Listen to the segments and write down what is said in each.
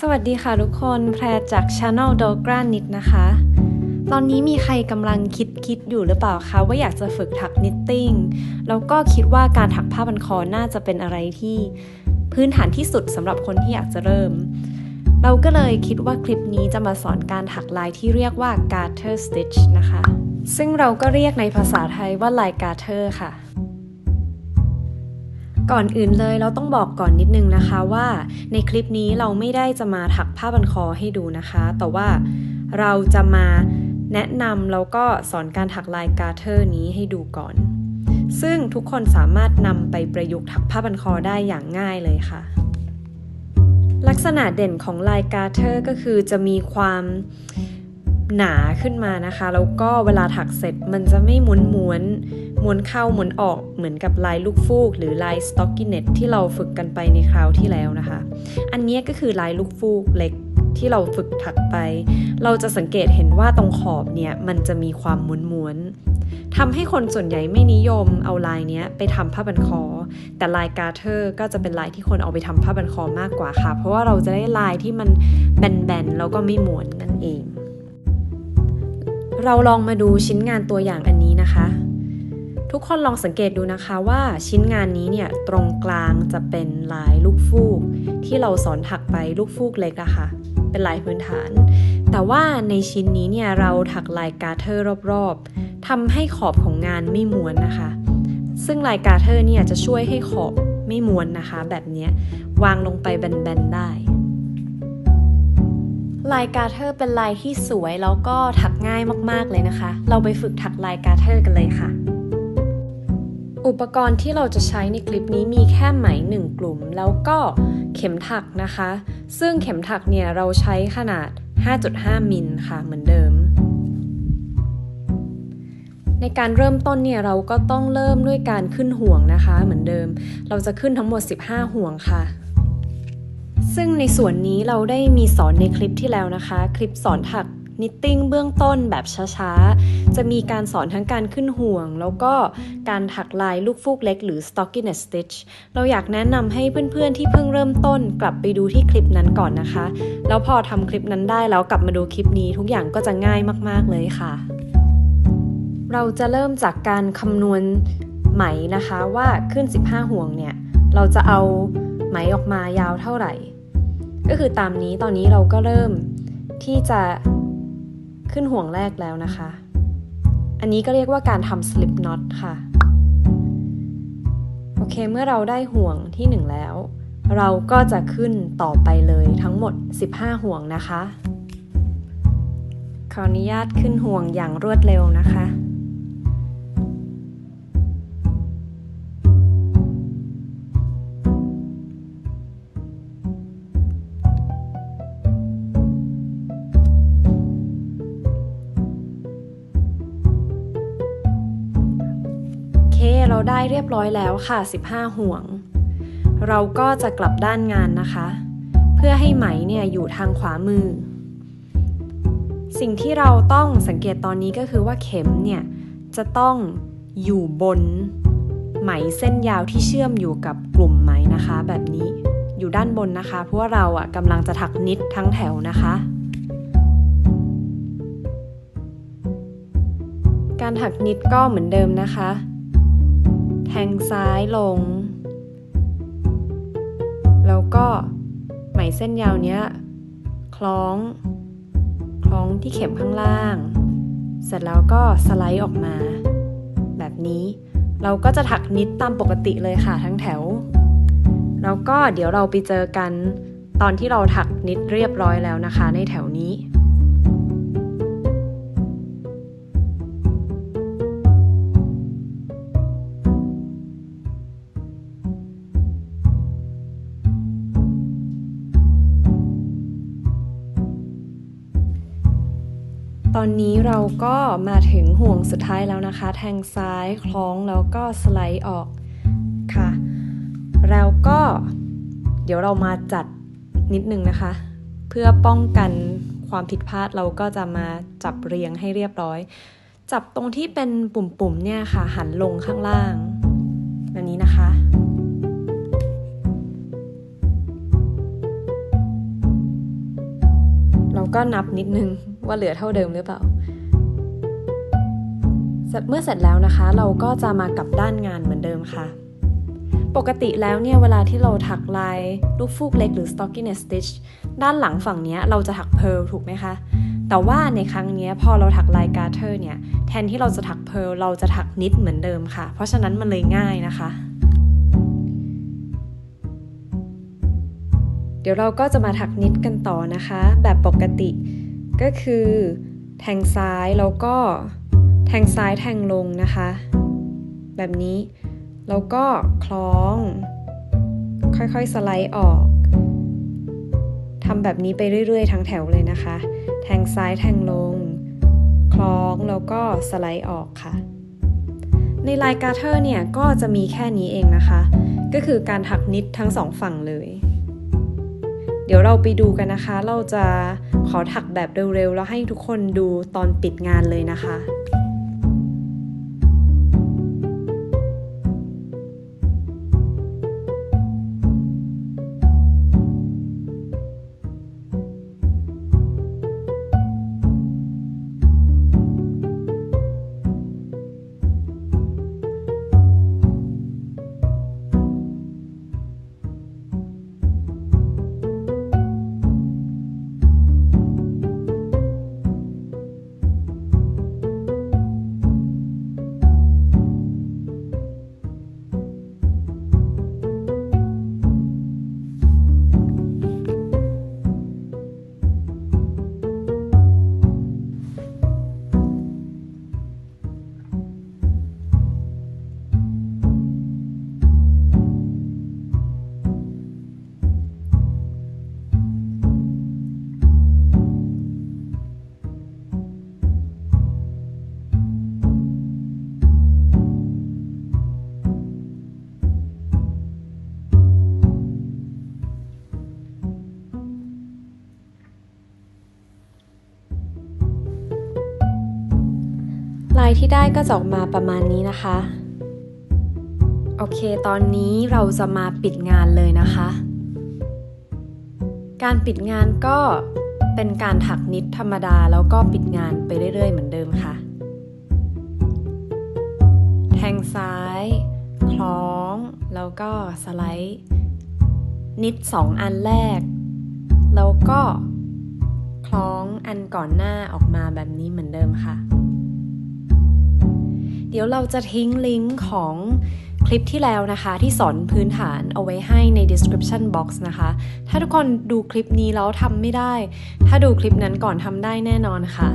สวัสดีค่ะทุกคน แพรจาก Channel d o g r a n i t นะคะ ตอนนี้มีใครกำลังคิดคิดอยู่หรือเปล่าคะ ว่าอยากจะฝึกถักนิตติ้ง แล้วก็คิดว่าการถักผ้าพันคอน่าจะเป็นอะไรที่พื้นฐานที่สุดสำหรับคนที่อยากจะเริ่ม เราก็เลยคิดว่าคลิปนี้จะมาสอนการถักลายที่เรียกว่า garter stitch นะคะ ซึ่งเราก็เรียกในภาษาไทยว่าลาย garter ค่ะ ก่อนอื่นเลยเราต้องบอกก่อนนิดนึงนะคะว่าในคลิปนี้เราไม่ได้จะมาถักผ้าบันคอให้ดูนะคะ แต่ว่าเราจะมาแนะนำแล้วก็สอนการถักลายการ์เทอร์นี้ให้ดูก่อน ซึ่งทุกคนสามารถนำไปประยุกต์ถักผ้าบันคอได้อย่างง่ายเลยค่ะ ลักษณะเด่นของลายการ์เทอร์ก็คือจะมีความ หนาขึ้นมานะคะ แล้วก็เวลาถักเสร็จมันจะไม่ม้วนม้วนม้วนเข้าม้วนออกเหมือนกับลายลูกฟูก หรือลายสต็อกกินเน็ตที่เราฝึกกันไปในคราวที่แล้วนะคะ อันนี้ก็คือลายลูกฟูกเล็กที่เราฝึกถักไป เราจะสังเกตเห็นว่าตรงขอบเนี่ยมันจะมีความม้วนม้วนทำให้คนส่วนใหญ่ไม่นิยมเอาลายนี้ไปทำผ้าบันคอ แต่ลายกาเทอร์ก็จะเป็นลายที่คนเอาไปทำผ้าบันคอมากกว่าค่ะ เพราะว่าเราจะได้ลายที่มันแบนๆแล้วก็ไม่ม้วนนั่นเอง เราลองมาดูชิ้นงานตัวอย่างอันนี้นะคะ ทุกคนลองสังเกตดูนะคะว่าชิ้นงานนี้เนี่ยตรงกลางจะเป็นลายลูกฟูก ที่เราสอนถักไปลูกฟูกเล็กอะค่ะ เป็นลายพื้นฐาน แต่ว่าในชิ้นนี้เนี่ยเราถักลายการ์เทอร์รอบๆทำให้ขอบของงานไม่ม้วนนะคะ ซึ่งลายการ์เทอร์เนี่ยจะช่วยให้ขอบไม่ม้วนนะคะ แบบนี้วางลงไปแบนๆได้ ลายการ์เทอร์เป็นลายที่สวยแล้วก็ถักง่ายมากๆเลยนะคะ เราไปฝึกถักลายการ์เทอร์กันเลยค่ะ อุปกรณ์ที่เราจะใช้ในคลิปนี้มีแค่ไหมหนึ่งกลุ่ม แล้วก็เข็มถักนะคะ ซึ่งเข็มถักเนี่ยเราใช้ขนาด 5.5 มิลค่ะเหมือนเดิม ในการเริ่มต้นเนี่ยเราก็ต้องเริ่มด้วยการขึ้นห่วงนะคะ เหมือนเดิม เราจะขึ้นทั้งหมด 15 ห่วงค่ะ ซึ่งในส่วนนี้เราได้มีสอนในคลิปที่แล้วนะคะ คลิปสอนถักนิตติ้งเบื้องต้นแบบช้าๆ จะมีการสอนทั้งการขึ้นห่วง แล้วก็การถักลายลูกฟูกเล็กหรือ stockinette stitch เราอยากแนะนำให้เพื่อนๆที่เพิ่งเริ่มต้นกลับไปดูที่คลิปนั้นก่อนนะคะ แล้วพอทำคลิปนั้นได้แล้วกลับมาดูคลิปนี้ทุกอย่างก็จะง่ายมากๆเลยค่ะ เราจะเริ่มจากการคำนวณไหมนะคะว่าขึ้น 15 ห่วงเนี่ย เราจะเอาไหมออกมายาวเท่าไหร่ ก็คือตามนี้ตอนนี้เราก็เริ่มที่จะขึ้นห่วงแรกแล้วนะคะ อันนี้ก็เรียกว่าการทำ slip knot ค่ะ โอเคเมื่อเราได้ห่วงที่ 1 แล้ว เราก็จะขึ้นต่อไปเลยทั้งหมด 15 ห่วงนะคะ ขออนุญาตขึ้นห่วงอย่างรวดเร็วนะคะ เราได้เรียบร้อยแล้วค่ะ 15 ห่วง เราก็จะกลับด้านงานนะคะ เพื่อให้ไหมเนี่ยอยู่ทางขวามือ สิ่งที่เราต้องสังเกตตอนนี้ก็คือว่าเข็มเนี่ยจะต้องอยู่บนไหมเส้นยาวที่เชื่อมอยู่กับกลุ่มไหมนะคะ แบบนี้อยู่ด้านบนนะคะ เพราะว่าเราอะกำลังจะถักนิดทั้งแถวนะคะ การถักนิดก็เหมือนเดิมนะคะ แทงซ้ายลง แล้วก็ไหมเส้นยาวเนี้ยคล้อง คล้องที่เข็มข้างล่าง เสร็จแล้วก็สไลด์ออกมา แบบนี้เราก็จะถักนิดตามปกติเลยค่ะทั้งแถว แล้วก็เดี๋ยวเราไปเจอกันตอนที่เราถักนิดเรียบร้อยแล้วนะคะในแถวนี้ อนนี้เราก็มาถึงห่วงสุดท้ายแล้วนะคะ แทงซ้ายคล้องแล้วก็สไลด์ออกค่ะ แล้วก็ เดี๋ยวเรามาจัดนิดนึงนะคะ เพื่อป้องกันความผิดพลาดเราก็จะมาจับเรียงให้เรียบร้อย จับตรงที่เป็นปุ่มๆเนี่ยค่ะ หันลงข้างล่างแบบนี้นะคะเราก็นับนิดนึง ว่าเหลือเท่าเดิมหรือเปล่า เมื่อเสร็จแล้วนะคะ เราก็จะมากลับด้านงานเหมือนเดิมค่ะ ปกติแล้วเนี่ยเวลาที่เราถักลายลูกฟูกเล็กหรือ stockinette stitch ด้านหลังฝั่งนี้เราจะถักเพ a ร์ลถูกไหมคะ แต่ว่าในครั้งนี้พอเราถักลายการ์เทอร์เนี่ยแทนที่เราจะถักเพ a ร์ลเราจะถักนิดเหมือนเดิมค่ะ เพราะฉะนั้นมันเลยง่ายนะคะเดี๋ยวเราก็จะมาถักนิดกันต่อนะคะ แบบปกติ ก็คือแทงซ้ายแล้วก็แทงซ้ายแทงลงนะคะ แบบนี้ แล้วก็คล้อง ค่อยๆสไลด์ออกทำแบบนี้ไปเรื่อยๆ ทั้งแถวเลยนะคะ แทงซ้ายแทงลง คล้องแล้วก็สไลด์ออกค่ะ ในลายการ์เทอร์เนี่ยก็จะมีแค่นี้เองนะคะ ก็คือการถักนิดทั้งสองฝั่งเลย เดี๋ยวเราไปดูกันนะคะ เราจะขอถักแบบเร็วๆ แล้วให้ทุกคนดูตอนปิดงานเลยนะคะ ลายที่ได้ก็จะออกมาประมาณนี้นะคะ โอเค ตอนนี้เราจะมาปิดงานเลยนะคะ การปิดงานก็เป็นการถักนิดธรรมดาแล้วก็ปิดงานไปเรื่อยๆ เหมือนเดิมค่ะ แทงซ้าย คล้อง แล้วก็สไลด์นิดสองอันแรก แล้วก็คล้องอันก่อนหน้าออกมาแบบนี้เหมือนเดิมค่ะ เดี๋ยวเราจะทิ้งลิงก์ของคลิปที่แล้วนะคะ ที่สอนพื้นฐานเอาไว้ให้ใน description box นะคะ ถ้าทุกคนดูคลิปนี้แล้วทำไม่ได้ ถ้าดูคลิปนั้นก่อนทำได้แน่นอนค่ะ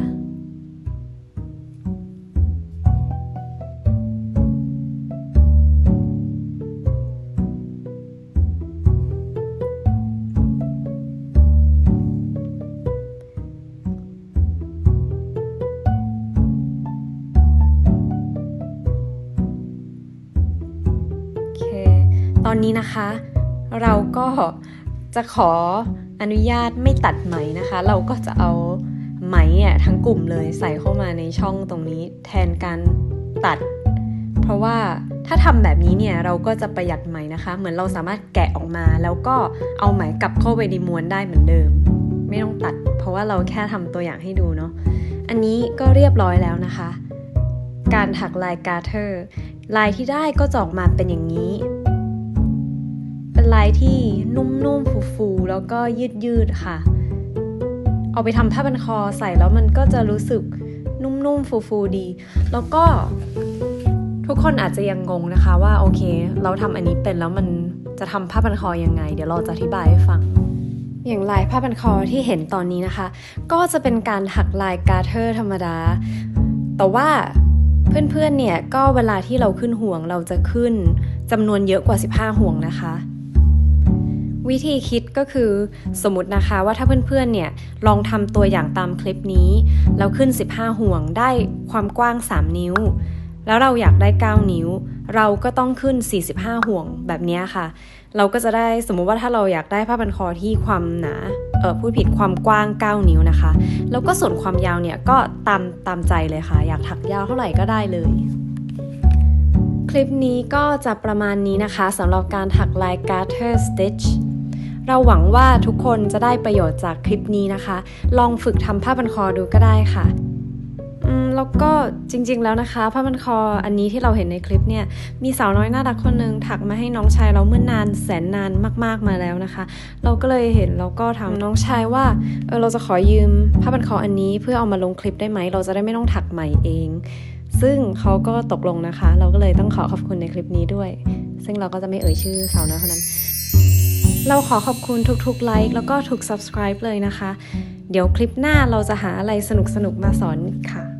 นนี้นะคะ เราก็จะขออนุญาตไม่ตัดไหมนะคะ เราก็จะเอาไหมอะทั้งกลุ่มเลยใส่เข้ามาในช่องตรงนี้แทนการตัด เพราะว่าถ้าทำแบบนี้เนี่ยเราก็จะประหยัดไหมนะคะ เหมือนเราสามารถแกะออกมา แล้วก็เอาไหมกลับเข้าไปในม้วนได้เหมือนเดิม ไม่ต้องตัด เพราะว่าเราแค่ทำตัวอย่างให้ดูเนาะอันนี้ก็เรียบร้อยแล้วนะคะ การถักลายกาเทอร์ ลายที่ได้ก็จะออกมาเป็นอย่างนี้ เป็นลายที่นุ่มๆฟูๆแล้วก็ยืดๆค่ะ เอาไปทำผ้าพันคอใส่แล้วมันก็จะรู้สึกนุ่มๆฟูๆดี แล้วก็ทุกคนอาจจะยังงงนะคะว่าโอเค เราทำอันนี้เป็นแล้วมันจะทำผ้าพันคอยังไง เดี๋ยวเราจะอธิบายให้ฟัง อย่างลายผ้าพันคอที่เห็นตอนนี้นะคะ ก็จะเป็นการถักลายการ์เทอร์ธรรมดา แต่ว่าเพื่อนๆเนี่ยก็เวลาที่เราขึ้นห่วงเราจะขึ้นจำนวนเยอะกว่า 15 ห่วงนะคะ วิธีคิดก็คือสมมตินะคะว่าถ้าเพื่อนๆเนี่ยลองทำตัวอย่างตามคลิปนี้แล้วขึ้น 15 ห่วงได้ความกว้าง 3 นิ้ว แล้วเราอยากได้ 9 นิ้ว เราก็ต้องขึ้น 45 ห่วงแบบนี้ค่ะ เราก็จะได้สมมุติว่าถ้าเราอยากได้ผ้าพันคอที่ความหนาเออพูดผิดความกว้าง 9 นิ้วนะคะ แล้วก็ส่วนความยาวเนี่ยก็ตามตามใจเลยค่ะ อยากถักยาวเท่าไหร่ก็ได้เลยคลิปนี้ก็จะประมาณนี้นะคะสำหรับการถักลาย garter stitch เราหวังว่าทุกคนจะได้ประโยชน์จากคลิปนี้นะคะ ลองฝึกทำผ้าพันคอดูก็ได้ค่ะแล้วก็จริงๆแล้วนะคะผ้าพันคออันนี้ที่เราเห็นในคลิปเนี่ยมีสาวน้อยน่ารักคนหนึ่งถักมาให้น้องชายเราเมื่อนานแสนนานมากๆมาแล้วนะคะ เราก็เลยเห็นเราก็ถามน้องชายว่าเออเราจะขอยืมผ้าพันคออันนี้เพื่อเอามาลงคลิปได้ไหมเราจะได้ไม่ต้องถักใหม่เอง ซึ่งเขาก็ตกลงนะคะ เราก็เลยต้องขอขอบคุณในคลิปนี้ด้วย ซึ่งเราก็จะไม่เอ่ยชื่อสาวน้อยคนนั้น เราขอขอบคุณทุกๆไลค์แล้วก็ทุก subscribe เลยนะคะ เดี๋ยวคลิปหน้าเราจะหาอะไรสนุกๆ มาสอนค่ะ